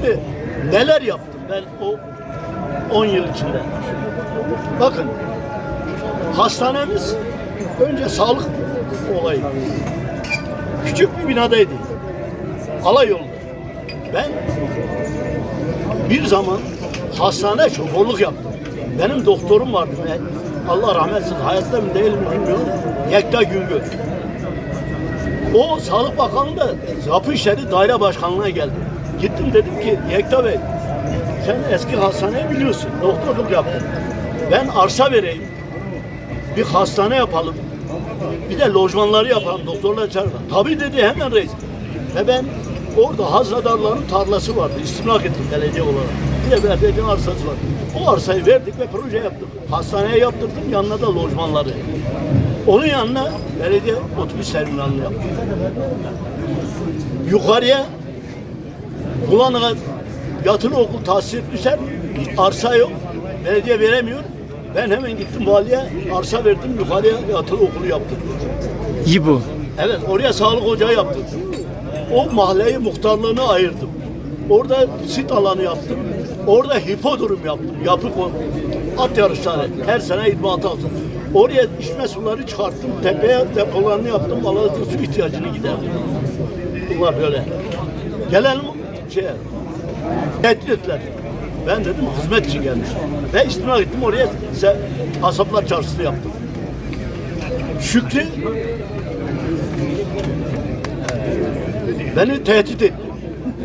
Şimdi neler yaptım ben o 10 yıl içinde. Bakın hastanemiz önce sağlık olayı. Küçük bir binadaydı. Alay yolunda. Ben bir zaman hastane şoförlük yaptım. Benim doktorum vardı. Allah rahmet eylesin. Hayatta mı değil mi bilmiyorum. Yekta Güngör. O Sağlık Bakanlığı da Zapı İşleri Daire Başkanlığı'na geldi. Gittim dedim ki Yekta Bey sen eski hastaneyi biliyorsun. Doktorluk yaptın. Ben arsa vereyim. Bir hastane yapalım. Bir de lojmanları yapalım. Doktorlar çağırın. Tabii dedi hemen reis. Ve ben orada Hazradarların tarlası vardı. İstimlak ettim belediye olarak. Bir de belediyenin arsası var. O arsayı verdik ve proje yaptık. Hastaneye yaptırdım. Yanına da lojmanları. Onun yanına belediye otobüs terminalini yaptım. Yukarıya Kullanılan yatılı okul tahsis etmişler. Arsa yok. Belediye veremiyor. Ben hemen gittim valiye arsa verdim yukarıya yatılı okulu yaptım. İyi bu. Evet oraya sağlık ocağı yaptım. O mahalleyi muhtarlığına ayırdım. Orada sit alanı yaptım. Orada hipodrom yaptım. Yapı konu. At yarışları. Her sene idmanı aldım. Oraya içme suları çıkarttım. Tepeye depolarını yaptım. Balıklı su ihtiyacını giderdim. Bunlar böyle. Gelelim şeye. Tehdit ettiler. Ben dedim hizmet için gelmişim. Ve istimna gittim oraya se- Asaplar Çarşısı yaptım. Şükrü Beni tehdit etti.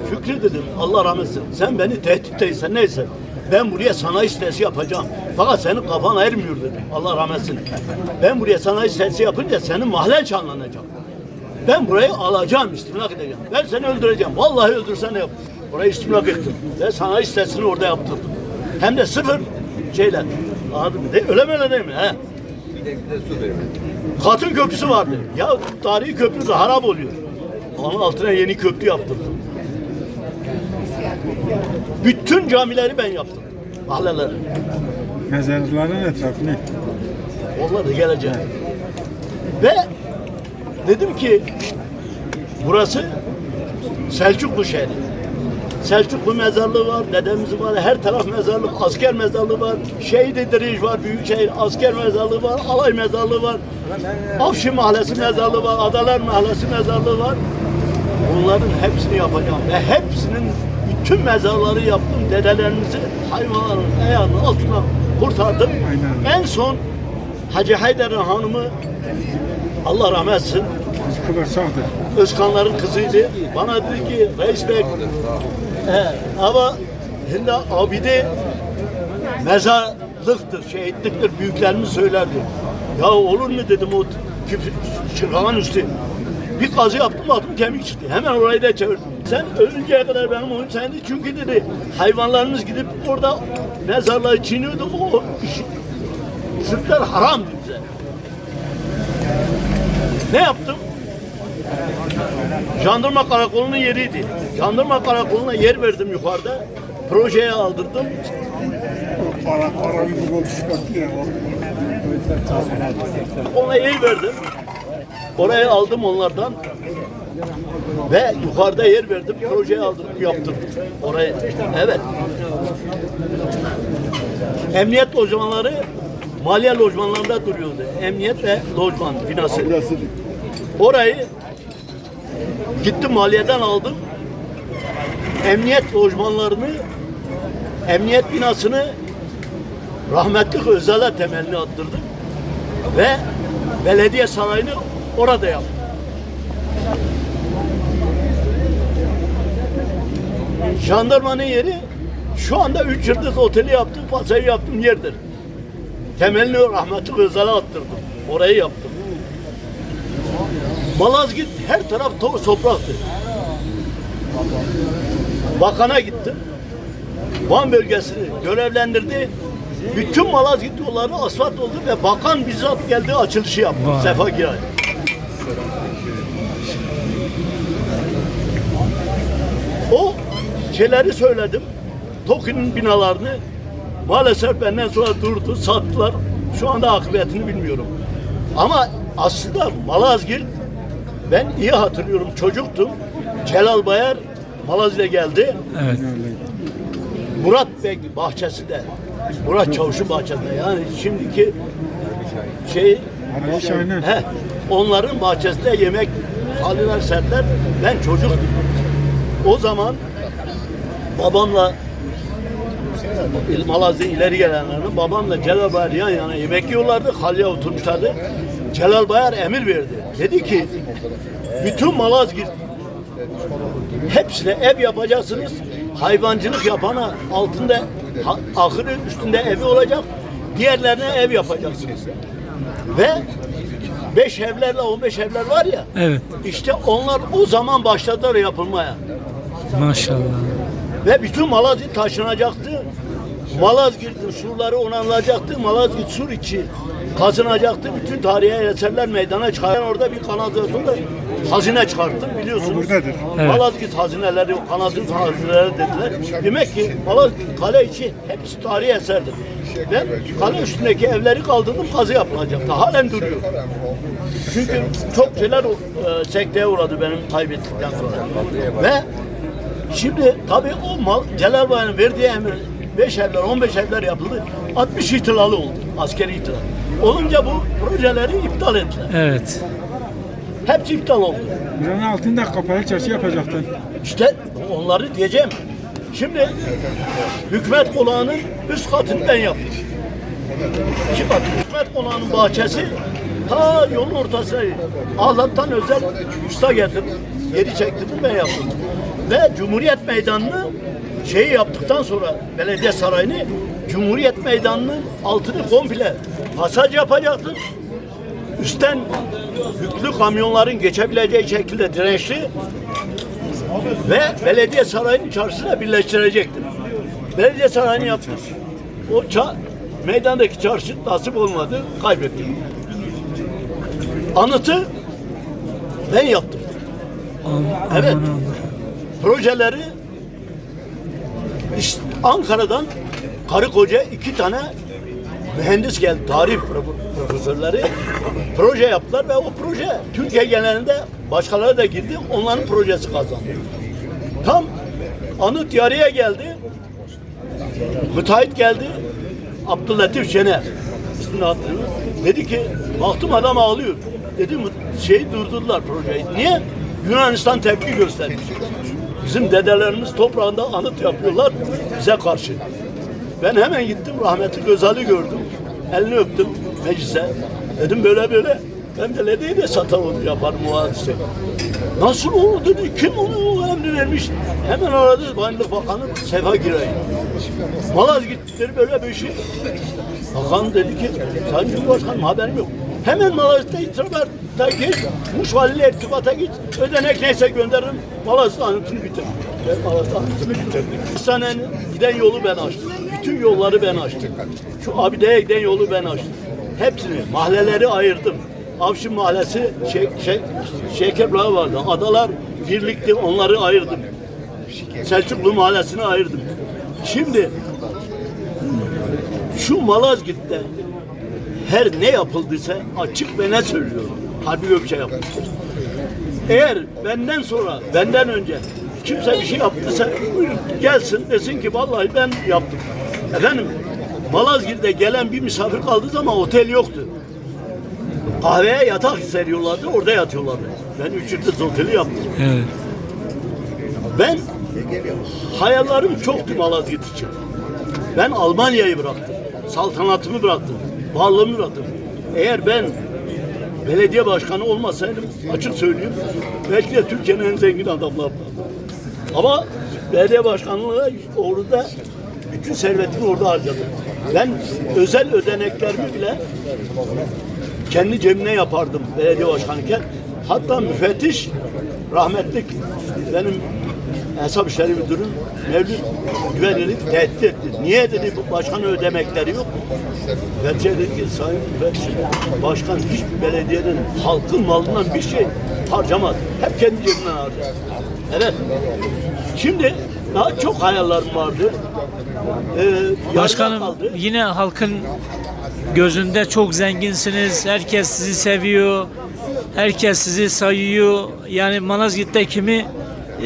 Şükrü dedim Allah rahmet eylesin. Sen beni tehditteysen neyse. Ben buraya sanayi sitesi yapacağım. Fakat senin kafan ermiyor dedim. Allah rahmet eylesin. Ben buraya sanayi sitesi yapınca senin mahallen canlanacak. Ben burayı alacağım, istimlak edeceğim. Ben seni öldüreceğim. Vallahi öldürsen yap. Burayı istimlak ettim. Ve sanayi sitesini orada yaptırdım. Hem de sıfır şeyler. Anladın mı? De, öyle mi öyle değil mi? He. Katın köprüsü vardı. Ya tarihi köprü de harap oluyor. Onun altına yeni köprü yaptırdım. Bütün camileri ben yaptım. Mahalleleri. Mezarların etrafını. Onlar da gelecek. Ve dedim ki burası Selçuklu şehri. Selçuklu mezarlığı var, dedemiz var, her taraf mezarlık, asker mezarlığı var, şehit İdris var, Büyükşehir asker mezarlığı var, alay mezarlığı var, Afşin Mahallesi mezarlığı var, Adalar Mahallesi mezarlığı var. Bunların hepsini yapacağım ve hepsinin bütün mezarları yaptım. Dedelerimizi hayvanların ayağının altına kurtardım. En son Hacı Haydar'ın hanımı Allah rahmet etsin. Özkanların kızıydı. Bana dedi ki reis bey he, ama şimdi abide mezarlıktır, şehitliktir büyüklerimiz söylerdi. Ya olur mu dedim o çırağın üstü. Bir kazı yaptım baktım kemik çıktı. Hemen orayı da çevirdim. Sen ölünceye kadar benim oyun sendi. Çünkü dedi hayvanlarımız gidip orada mezarlığı çiğniyordu. O sütler bize. Ne yaptım? Jandarma karakolunun yeriydi. Jandarma karakoluna yer verdim yukarıda. Projeye aldırdım. Ona yer verdim. Oraya aldım onlardan. Ve yukarıda yer verdim. Projeye aldırdım, yaptırdım. Oraya. Evet. Emniyet lojmanları maliye lojmanlarında duruyordu. Emniyet ve lojman binası. Orayı gittim maliyeden aldım. Emniyet lojmanlarını, emniyet binasını rahmetli Özal'a temelini attırdım. Ve belediye sarayını orada yaptım. Jandarmanın yeri şu anda üç yıldız oteli yaptım, pasayı yaptım yerdir. Temelini rahmetli Özal'a attırdım. Orayı yaptım. Malazgirt her taraf to- topraktı. Bakana gittim. Van bölgesini görevlendirdi. Bütün Malazgirt yolları asfalt oldu ve bakan bizzat geldi açılışı yaptı. Vay. Sefa Giray. O şeyleri söyledim. TOKİ'nin binalarını maalesef benden sonra durdu, sattılar. Şu anda akıbetini bilmiyorum. Ama aslında Malazgirt ben iyi hatırlıyorum çocuktum. Celal Bayar Malazgi'de geldi. Evet. Murat Bey bahçesinde. Murat Çavuş'un bahçesinde. Yani şimdiki şey he, onların bahçesinde yemek haliler serdiler. Ben çocuktum. O zaman babamla Malazgi'de ileri gelenlerin babamla Celal Bayar yan yana yemek yiyorlardı. Halıya oturmuşlardı. Celal Bayar emir verdi. Dedi ki bütün Malazgirt hepsine ev yapacaksınız. Hayvancılık yapana altında ha- ahırı üstünde evi olacak. Diğerlerine ev yapacaksınız. Ve beş evlerle on beş evler var ya. Evet. İşte onlar o zaman başladılar yapılmaya. Maşallah. Ve bütün Malazgirt taşınacaktı. Malazgirt'in surları onarılacaktı. Malazgirt sur içi kazınacaktı. Bütün tarihi eserler meydana çıkaran orada bir kanalizasyonda hazine çıkarttım biliyorsunuz. Buradadır. Evet. Malazgirt hazineleri, kanalizasyon hazineleri dediler. Demek ki Malazgirt kale içi hepsi tarihi eserdir. Ve kale üstündeki evleri kaldırdım kazı yapılacaktı. Halen duruyor. Çünkü çok şeyler e, sekteye uğradı benim kaybettikten sonra. Ve şimdi tabii o mal Celal Bayar'ın verdiği emir 5 evler 15 evler yapıldı. 60 ihtilalı oldu. Askeri ihtilal. Olunca bu projeleri iptal ettiler. Evet. Hepsi iptal oldu. Buranın altında kapalı çarşı yapacaktın. İşte onları diyeceğim. Şimdi hükümet konağının üst katını ben yaptım. İki kat. Hükümet konağının bahçesi ta yolun ortasına Allah'tan özel usta getirdim. Geri çektirdim ben yaptım. Ve Cumhuriyet Meydanı'nı şeyi yaptıktan sonra belediye sarayını Cumhuriyet Meydanı'nın altını komple pasaj yapacaktım. Üstten yüklü kamyonların geçebileceği şekilde dirençli ve belediye sarayının çarşısına birleştirecektim. Belediye sarayını yaptık. O ça meydandaki çarşı nasip olmadı, kaybettim. Anıtı ben yaptım. Evet. Projeleri işte Ankara'dan karı koca iki tane mühendis geldi, tarih pro- profesörleri proje yaptılar ve o proje Türkiye genelinde başkaları da girdi, onların projesi kazandı. Tam anıt yarıya geldi, müteahhit geldi, Abdülatif Şener, ismini hatırlıyorum. Dedi ki, baktım adam ağlıyor. Dedi, şey durdurdular projeyi. Niye? Yunanistan tepki göstermiş. Bizim dedelerimiz toprağında anıt yapıyorlar bize karşı. Ben hemen gittim rahmetli Özal'i gördüm. Elini öptüm meclise. Dedim böyle böyle. Ben belediye de satalım yaparım o hadise. Nasıl olur dedi. Kim onu emri vermiş? Hemen aradı Bayınlık Bakanı Sefa Giray. Malazgirtleri böyle bir şey. Bakan dedi ki, Sayın Cumhurbaşkanım haberim yok. Hemen Malazgirt'te irtibata geç, Muş Vali'yle irtibata geç, ödenek neyse gönderirim, Malazgirt anıtını bitir. Ben Malazgirt anıtını bitirdim. Hastanenin giden yolu ben açtım. Bütün yolları ben açtım. Şu Abide'ye giden yolu ben açtım. Hepsini, mahalleleri ayırdım. Avşin Mahallesi, şey, şey, Şekerbağ vardı. Adalar birlikte onları ayırdım. Selçuklu Mahallesi'ni ayırdım. Şimdi şu Malazgirt'te her ne yapıldıysa açık ve ne söylüyorum. Harbi bir şey yapmıştır. Eğer benden sonra, benden önce kimse bir şey yaptıysa buyurun gelsin desin ki vallahi ben yaptım. Efendim Malazgirt'te gelen bir misafir kaldığı zaman otel yoktu. Kahveye yatak seriyorlardı, orada yatıyorlardı. Ben üç yıldız oteli yaptım. Evet. Ben hayallerim çoktu Malazgirt için. Ben Almanya'yı bıraktım. Saltanatımı bıraktım. Varlığımı bıraktım. Eğer ben belediye başkanı olmasaydım açık söyleyeyim belki de Türkiye'nin en zengin adamlarından. Ama belediye başkanlığı orada bütün servetimi orada harcadım. Ben özel ödeneklerimi bile kendi cebimne yapardım belediye başkanıyken. Hatta müfettiş rahmetlik benim hesap işleri müdürüm Mevlüt Güvenil'i tehdit etti. Niye dedi bu başkan ödemekleri yok. Müfettiş dedi ki sayın müfettiş başkan hiçbir belediyenin halkın malından bir şey harcamaz. Hep kendi cebinden harcar. Evet. Şimdi daha çok hayallerim vardı. Ee, Başkanım kaldı. yine halkın gözünde çok zenginsiniz. Herkes sizi seviyor. Herkes sizi sayıyor. Yani Malazgirt'te kimi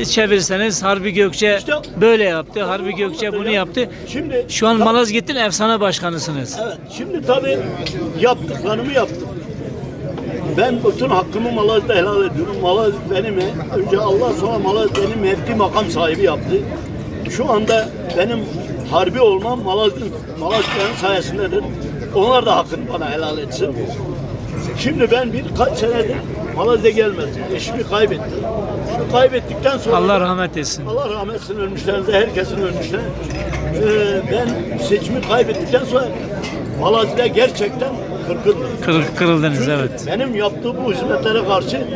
çevirseniz Harbi Gökçe İşte- böyle yaptı. Harbi Gökçe bunu yaptı. Şimdi Şu an Malazgirt'in efsane başkanısınız. Evet, şimdi tabii yaptıklarımı yaptım. Ben bütün hakkımı Malaz'da helal ediyorum. Malaz benim, önce Allah sonra Malaz benim mevki makam sahibi yaptı. Şu anda benim harbi olmam Malaz'ın Malazların sayesindedir. Onlar da hakkını bana helal etsin. Şimdi ben birkaç senedir Malaz'a gelmedim. Eşimi kaybettim. Şu kaybettikten sonra Allah rahmet etsin. Allah rahmet etsin ölmüşlerinize, herkesin ölmüşler. Ee, ben seçimi kaybettikten sonra Malazgi'de gerçekten kırgındım. Kırıl, kırıldınız Çünkü evet. benim yaptığım bu hizmetlere karşı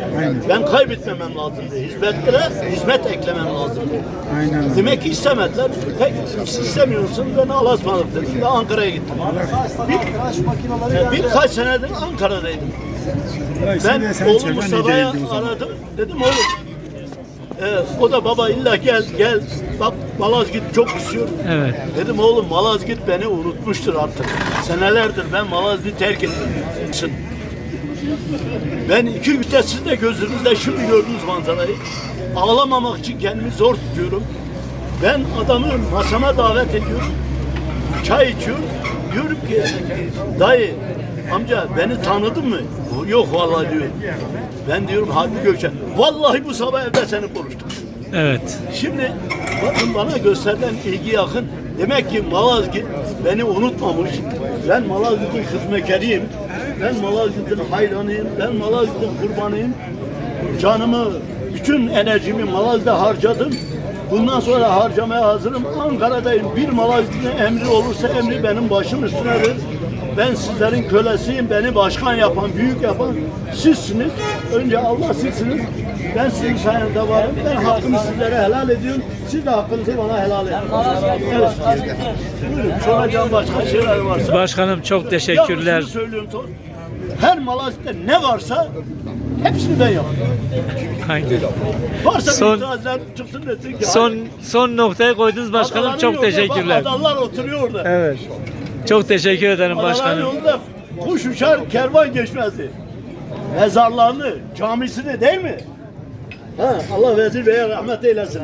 ben kaybetmemem lazımdı. Hizmetlere hizmet eklemem lazımdı. Aynen. Demek ki istemediler. Pek siz istemiyorsun beni Allah'a ısmarladık dedim ve Ankara'ya gittim. Bir, birkaç senedir Ankara'daydım. Ben oğlum Mustafa'ya aradım. Dedim oğlum ee, o da baba illa gel gel bak Malazgirt çok istiyor. Evet. Dedim oğlum Malazgirt beni unutmuştur artık. Senelerdir ben Malazgirt'i terk ettim. Ben iki günde siz de gözünüzde şimdi gördüğünüz manzarayı ağlamamak için kendimi zor tutuyorum. Ben adamı masama davet ediyorum. Çay içiyorum. Diyorum ki dayı amca beni tanıdın mı? Yok vallahi diyor. Ben diyorum Harbi Gökçen. Vallahi bu sabah evde seni konuştuk. Evet. Şimdi bakın bana gösterilen ilgi yakın. Demek ki Malazgirt beni unutmamış. Ben Malazgirt'in hizmetkarıyım. Ben Malazgirt'in hayranıyım. Ben Malazgirt'in kurbanıyım. Canımı, bütün enerjimi Malaz'da harcadım. Bundan sonra harcamaya hazırım. Ankara'dayım. Bir Malazgirt'in emri olursa emri benim başım üstünedir. Ben sizlerin kölesiyim. Beni başkan yapan, büyük yapan sizsiniz. Önce Allah sizsiniz. Ben sizin sayenizde varım. Ben hakkımı sizlere helal ediyorum. Siz de hakkınızı bana helal edin. Evet. Buyurun. Soracağım başka şeyler varsa. Başkanım çok teşekkürler. Yalnız şunu söylüyorum Tor. Her Malazgirt'te ne varsa hepsini ben yaptım. Aynen. Varsa Son- itirazlar çıksın desin ki. Son son noktaya koydunuz başkanım. Çok teşekkürler. Bak, adamlar oturuyor orada. Evet. Çok teşekkür ederim başkanım. yolunda kuş uçar kervan geçmezdi. Mezarlarını, camisini değil mi? Ha, Allah vezir beye rahmet eylesin.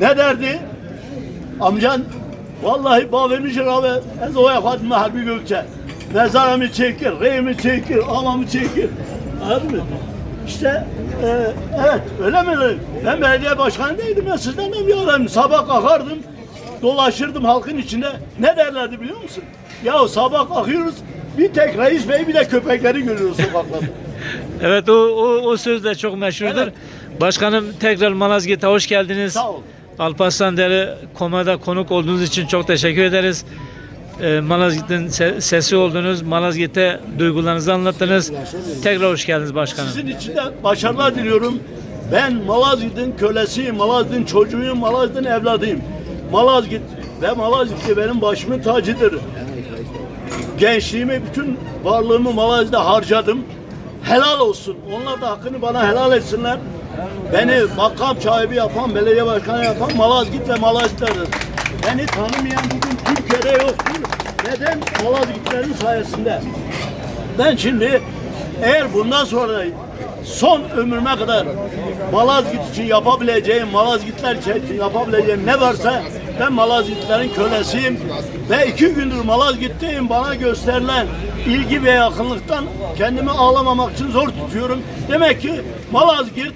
Ne derdi? Amcan vallahi bavemiş abi ez o yapadım harbi gökçe. Mezarımı çekir, reyimi çekir, amamı çekir. Anladın mı? İşte e, evet öyle mi? Ben belediye başkanı değildim ben sizden de bir adamım. Sabah kalkardım, dolaşırdım halkın içinde. Ne derlerdi biliyor musun? Ya sabah kalkıyoruz bir tek reis bey bir de köpekleri görüyoruz sokaklarda. Evet o, o, o söz de çok meşhurdur. Evet. Başkanım tekrar Malazgirt'e hoş geldiniz. Sağ ol. Alparslan Dere Komada konuk olduğunuz için çok teşekkür ederiz. Ee, Malazgirt'in se- sesi oldunuz. Malazgirt'e duygularınızı anlattınız. Tekrar hoş geldiniz başkanım. Sizin için de başarılar diliyorum. Ben Malazgirt'in kölesiyim, Malazgirt'in çocuğuyum, Malazgirt'in evladıyım. Malazgirt ve Malazgirt benim başımın tacıdır. Gençliğimi, bütün varlığımı Malazgirt'te harcadım. Helal olsun. Onlar da hakkını bana helal etsinler. Beni makam sahibi yapan, belediye başkanı yapan Malazgirt ve Malazgirt'tedir. Beni tanımayan bugün Türkiye'de yoktur. Neden? Malazgirtlerin sayesinde. Ben şimdi eğer bundan sonra son ömrüme kadar Malazgirt için yapabileceğim, Malazgirtler için yapabileceğim ne varsa ben Malazgirtlerin kölesiyim ve iki gündür Malazgirt'teyim. Bana gösterilen ilgi ve yakınlıktan kendimi ağlamamak için zor tutuyorum. Demek ki Malazgirt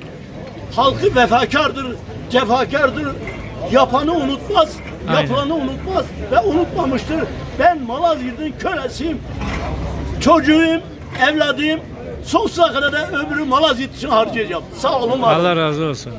halkı vefakardır, cefakardır. Yapanı unutmaz, Aynen. yapılanı unutmaz ve unutmamıştır. Ben Malazgirt'in kölesiyim. Çocuğum, evladıyım. Sonsuza kadar da ömrü Malazgirt için harcayacağım. Sağ olun. Allah razı olsun.